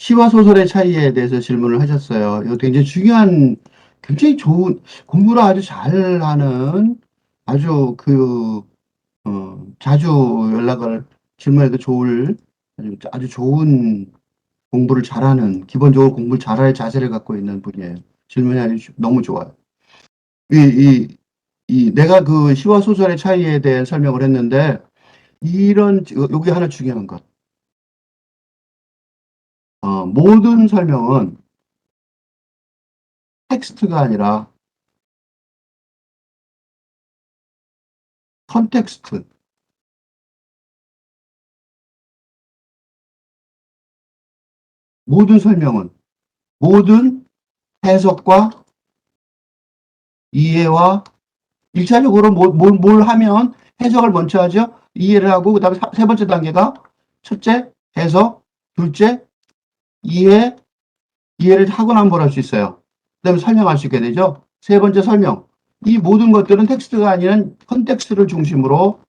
시와 소설의 차이에 대해서 질문을 하셨어요. 이거 굉장히 중요한, 굉장히 좋은, 공부를 아주 잘하는, 아주 그, 어, 자주 연락을, 질문해도 좋을, 아주, 아주 좋은 공부를 잘하는, 기본적으로 공부를 잘할 자세를 갖고 있는 분이에요. 질문이 아주 너무 좋아요. 이, 이, 이, 내가 그 시와 소설의 차이에 대해 설명을 했는데, 이런, 여기 하나 중요한 것. 어, 모든 설명은 텍스트가 아니라 컨텍스트. 모든 설명은 모든 해석과 이해와 일차적으로 뭘, 뭘, 뭘 하면 해석을 먼저 하죠. 이해를 하고 그 다음에 사- 세 번째 단계가 첫째 해석, 둘째 이해, 이해를 하고 나면 뭘 할 수 있어요. 그 다음에 설명할 수 있게 되죠. 세 번째 설명. 이 모든 것들은 텍스트가 아닌 컨텍스트를 중심으로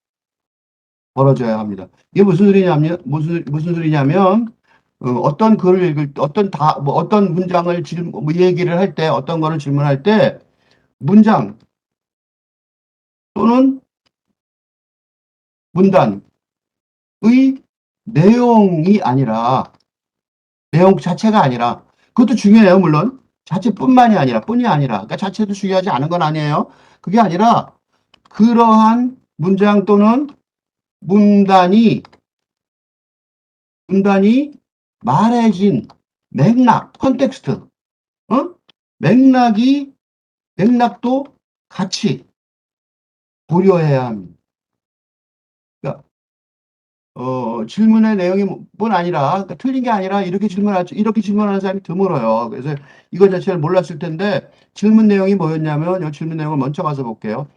벌어져야 합니다. 이게 무슨 소리냐면 무슨 무슨 소리냐면 어, 떤 글을 읽을 때, 어떤 다 뭐 어떤 문장을 질뭐 얘기를 할 때 어떤 거를 질문할 때 문장 또는 문단의 내용이 아니라 내용 자체가 아니라 그것도 중요해요 물론 자체뿐만이 아니라 뿐이 아니라 그러니까 자체도 중요하지 않은 건 아니에요 그게 아니라 그러한 문장 또는 문단이 문단이 말해진 맥락 컨텍스트 어? 맥락이 맥락도 같이 고려해야 합니다. 어, 질문의 내용이 뿐 아니라 그러니까 틀린 게 아니라 이렇게 질문할 이렇게 질문하는 사람이 드물어요. 그래서 이거 자체를 몰랐을 텐데 질문 내용이 뭐였냐면 이 질문 내용을 먼저 가서 볼게요.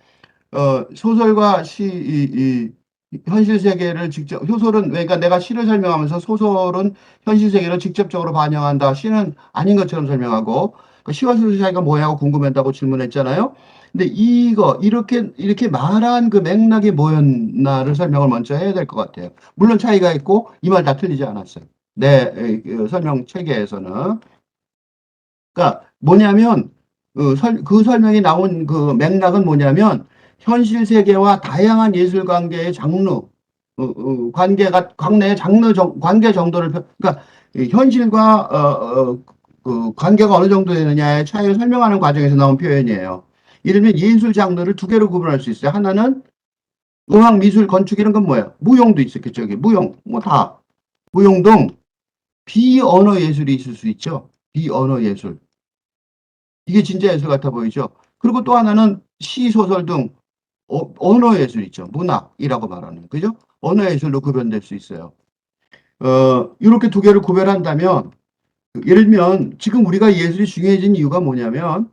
어, 소설과 시, 이, 이 현실 세계를 직접 소설은 그러니까 내가 시를 설명하면서 소설은 현실 세계를 직접적으로 반영한다. 시는 아닌 것처럼 설명하고 그 시와 소설 차이가 뭐냐고 궁금했다고 질문했잖아요. 근데 이거 이렇게 이렇게 말한 그 맥락이 뭐였나를 설명을 먼저 해야 될 것 같아요. 물론 차이가 있고 이 말 다 틀리지 않았어요. 내 에, 그 설명 체계에서는 그러니까 뭐냐면 그, 설, 그 설명이 나온 그 맥락은 뭐냐면 현실 세계와 다양한 예술 관계의 장르 어, 어, 관계가 관내의 장르 정, 관계 정도를 표- 그러니까 이 현실과 어, 어, 그 관계가 어느 정도 되느냐의 차이를 설명하는 과정에서 나온 표현이에요. 이러면 예술 장르를 두 개로 구분할 수 있어요. 하나는 음악, 미술, 건축 이런 건 뭐예요? 무용도 있었겠죠. 여기 무용 뭐 다 무용 등 비언어 예술이 있을 수 있죠. 비언어 예술. 이게 진짜 예술 같아 보이죠. 그리고 또 하나는 시, 소설 등 어, 언어 예술 있죠. 문학이라고 말하는 그죠? 언어 예술로 구별될 수 있어요. 어, 이렇게 두 개를 구별한다면 예를 들면 지금 우리가 예술이 중요해진 이유가 뭐냐면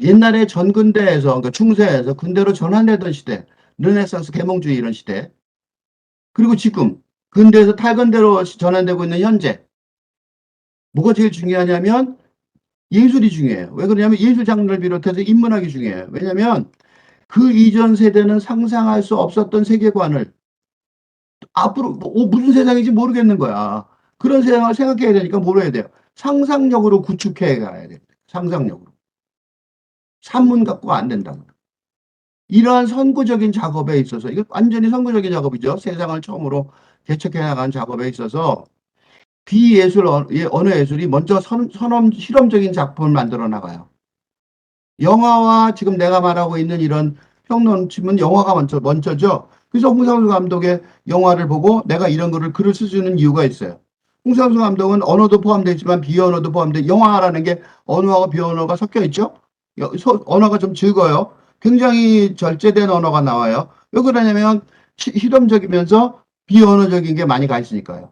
옛날에 전근대에서 그러니까 중세에서 근대로 전환되던 시대, 르네상스 계몽주의 이런 시대, 그리고 지금 근대에서 탈근대로 전환되고 있는 현재 뭐가 제일 중요하냐면 예술이 중요해요. 왜 그러냐면 예술 장르를 비롯해서 인문학이 중요해요. 왜냐하면 그 이전 세대는 상상할 수 없었던 세계관을 앞으로 뭐, 어, 무슨 세상인지 모르겠는 거야. 그런 세상을 생각해야 되니까 뭘 해야 돼요? 상상력으로 구축해 가야 돼요. 상상력으로. 산문 갖고 안 된다. 이러한 선구적인 작업에 있어서 이거 완전히 선구적인 작업이죠. 세상을 처음으로 개척해 나간 작업에 있어서 비예술 어- 예, 언어 예술이 먼저 선, 선험 실험적인 작품을 만들어 나가요. 영화와 지금 내가 말하고 있는 이런 평론 치면 영화가 먼저 먼저죠. 그래서 홍상수 감독의 영화를 보고 내가 이런 거를 글을 쓰주는 이유가 있어요. 홍상수 감독은 언어도 포함되어 있지만 비언어도 포함돼 영화라는 게 언어와 비언어가 섞여 있죠. 언어가 좀 적어요. 굉장히 절제된 언어가 나와요. 왜 그러냐면 시- 실험적이면서 비언어적인 게 많이 가 있으니까요.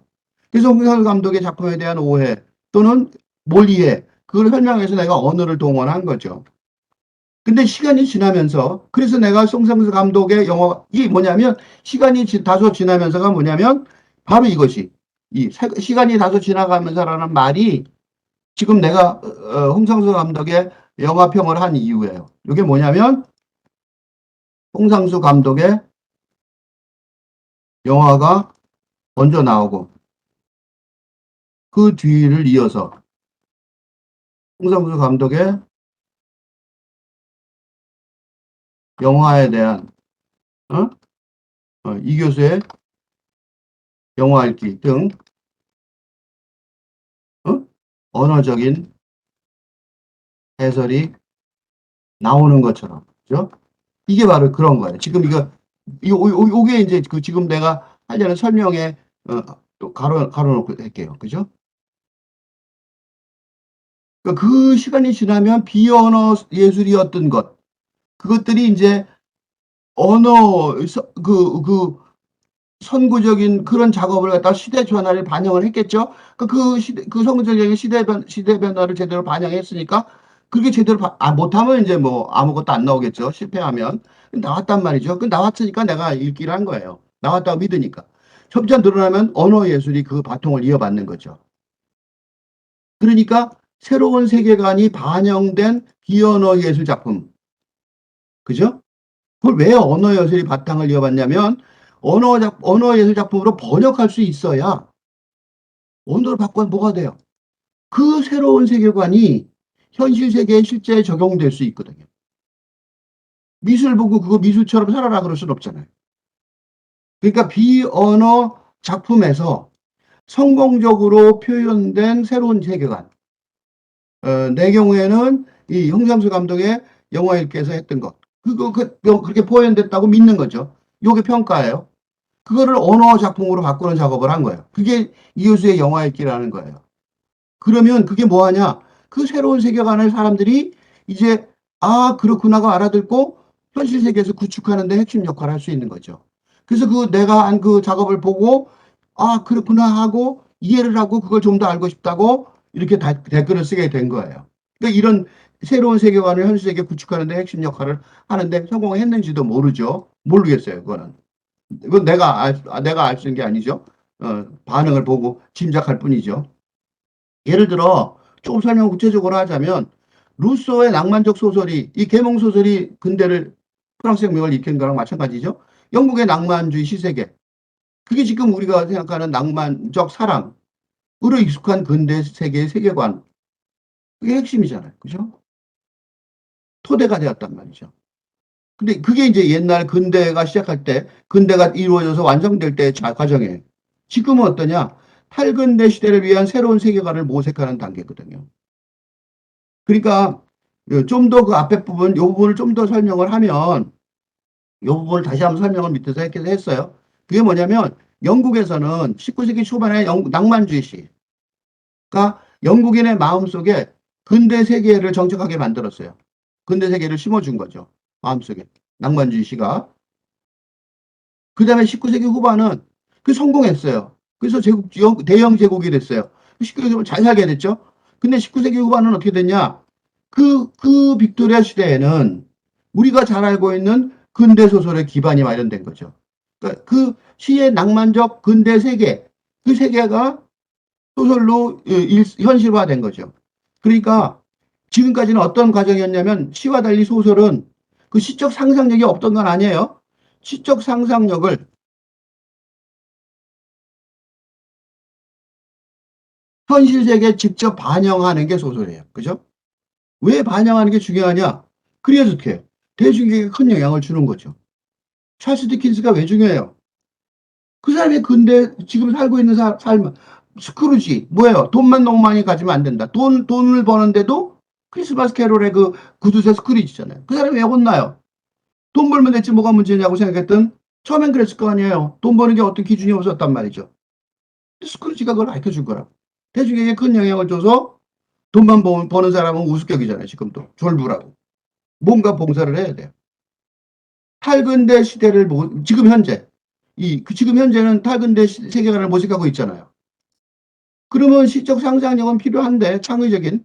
그래서 홍상수 감독의 작품에 대한 오해 또는 뭘 이해 그걸 설명해서 내가 언어를 동원한 거죠. 근데 시간이 지나면서 그래서 내가 송상수 감독의 영화 이게 뭐냐면 시간이 지- 다소 지나면서가 뭐냐면 바로 이것이 이 세- 시간이 다소 지나가면서라는 말이 지금 내가 어, 어, 홍상수 감독의 영화평을 한 이유예요. 이게 뭐냐면 홍상수 감독의 영화가 먼저 나오고 그 뒤를 이어서 홍상수 감독의 영화에 대한 어? 어, 이 교수의 영화 읽기 등 어? 언어적인 해설이 나오는 것처럼 그죠? 이게 바로 그런 거예요. 지금 이거 요, 요, 요게 이제 그 지금 내가 하려는 설명에 어, 또 가로 가로놓고 할게요. 그죠? 그러니까 그 시간이 지나면 비언어 예술이었던 것 그것들이 이제 언어 서- 그, 그 선구적인 그런 작업을 갖다 시대 변화를 반영을 했겠죠. 그, 그 시대 그 선구적인 시대 변 시대 변화를 제대로 반영했으니까 그게 제대로 바- 아, 못하면 이제 뭐 아무것도 안 나오겠죠. 실패하면 나왔단 말이죠. 그 나왔으니까 내가 읽기를 한 거예요. 나왔다고 믿으니까 점차 늘어나면 언어 예술이 그 바통을 이어받는 거죠. 그러니까 새로운 세계관이 반영된 비언어 예술 작품. 그죠? 그걸 왜 언어 예술이 바탕을 이어받냐면 언어 작 언어 예술 작품으로 번역할 수 있어야 언어를 바꾸면 뭐가 돼요? 그 새로운 세계관이 현실 세계에 실제 적용될 수 있거든요. 미술 보고 그거 미술처럼 살아라 그럴 수는 없잖아요. 그러니까 비언어 작품에서 성공적으로 표현된 새로운 세계관. 어, 내 경우에는 이 홍상수 감독의 영화 읽기에서 했던 것. 그거 그, 그렇게 표현됐다고 믿는 거죠. 요게 평가예요. 그거를 언어 작품으로 바꾸는 작업을 한 거예요. 그게 이효수의 영화 읽기라는 거예요. 그러면 그게 뭐하냐? 그 새로운 세계관을 사람들이 이제 아 그렇구나가 알아듣고 현실 세계에서 구축하는 데 핵심 역할을 할 수 있는 거죠. 그래서 그 내가 한 그 작업을 보고 아 그렇구나 하고 이해를 하고 그걸 좀 더 알고 싶다고 이렇게 다, 댓글을 쓰게 된 거예요. 그러니까 이런 새로운 세계관을 현실 세계 구축하는 데 핵심 역할을 하는데 성공했는지도 모르죠. 모르겠어요. 그거는. 이건 내가 알, 아, 내가 알 수 있는 게 아니죠. 어, 반응을 보고 짐작할 뿐이죠. 예를 들어 조금 설명 구체적으로 하자면 루소의 낭만적 소설이 이 계몽 소설이 근대를 프랑스 혁명을 일으킨 거랑 마찬가지죠. 영국의 낭만주의 시세계. 그게 지금 우리가 생각하는 낭만적 사랑으로 익숙한 근대 세계의 세계관. 그게 핵심이잖아요. 그죠? 토대가 되었단 말이죠. 근데 그게 이제 옛날 근대가 시작할 때, 근대가 이루어져서 완성될 때의 자- 과정이에요. 지금은 어떠냐? 탈근대 시대를 위한 새로운 세계관을 모색하는 단계거든요. 그러니까 좀 더 그 앞에 부분, 요 부분을 좀 더 설명을 하면, 요 부분을 다시 한번 설명을 밑에서 했어요. 그게 뭐냐면 영국에서는 19세기 초반에 영, 낭만주의시가 영국인의 마음속에 근대 세계를 정착하게 만들었어요. 근대 세계를 심어준 거죠. 마음속에. 낭만주의 시가. 그 다음에 19세기 후반은 그 성공했어요. 그래서 제국, 영- 대영 제국이 됐어요. 19세기 잘 살게 됐죠. 근데 19세기 후반은 어떻게 됐냐? 그, 그 빅토리아 시대에는 우리가 잘 알고 있는 근대 소설의 기반이 마련된 거죠. 그러니까 그 시의 낭만적 근대 세계, 그 세계가 소설로 일- 현실화된 거죠. 그러니까 지금까지는 어떤 과정이었냐면 시와 달리 소설은 그 시적 상상력이 없던 건 아니에요. 시적 상상력을 현실 세계에 직접 반영하는 게 소설이에요. 그죠? 왜 반영하는 게 중요하냐? 그래서 어떻게 대중에게 큰 영향을 주는 거죠. 찰스 디킨스가 왜 중요해요? 그 사람이 근데 지금 살고 있는 사- 삶, 스크루지, 뭐예요? 돈만 너무 많이 가지면 안 된다. 돈, 돈을 버는데도 크리스마스 캐롤의 그 구두쇠 스크루지잖아요. 그 사람이 왜 혼나요? 돈 벌면 됐지 뭐가 문제냐고 생각했던 처음엔 그랬을 거 아니에요. 돈 버는 게 어떤 기준이 없었단 말이죠. 스크루지가 그걸 알려 준 거라고. 대중에게 큰 영향을 줘서 돈만 버- 버는 사람은 우습격이잖아요. 지금도. 졸부라고. 뭔가 봉사를 해야 돼요. 탈근대 시대를 모, 지금 현재 이그 지금 현재는 탈근대 시- 세계관을 모색하고 있잖아요. 그러면 시적 상상력은 필요한데 창의적인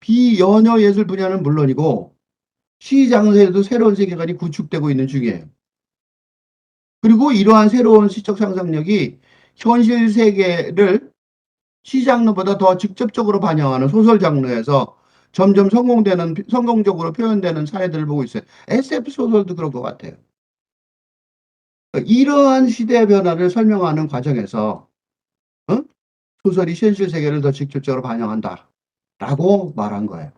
비연어 예술 분야는 물론이고 시 장르에도 새로운 세계관이 구축되고 있는 중이에요. 그리고 이러한 새로운 시적 상상력이 현실 세계를 시 장르보다 더 직접적으로 반영하는 소설 장르에서 점점 성공되는 성공적으로 표현되는 사례들을 보고 있어요. SF 소설도 그런 것 같아요. 이러한 시대 변화를 설명하는 과정에서 어? 소설이 현실 세계를 더 직접적으로 반영한다. 라고 말한 거예요.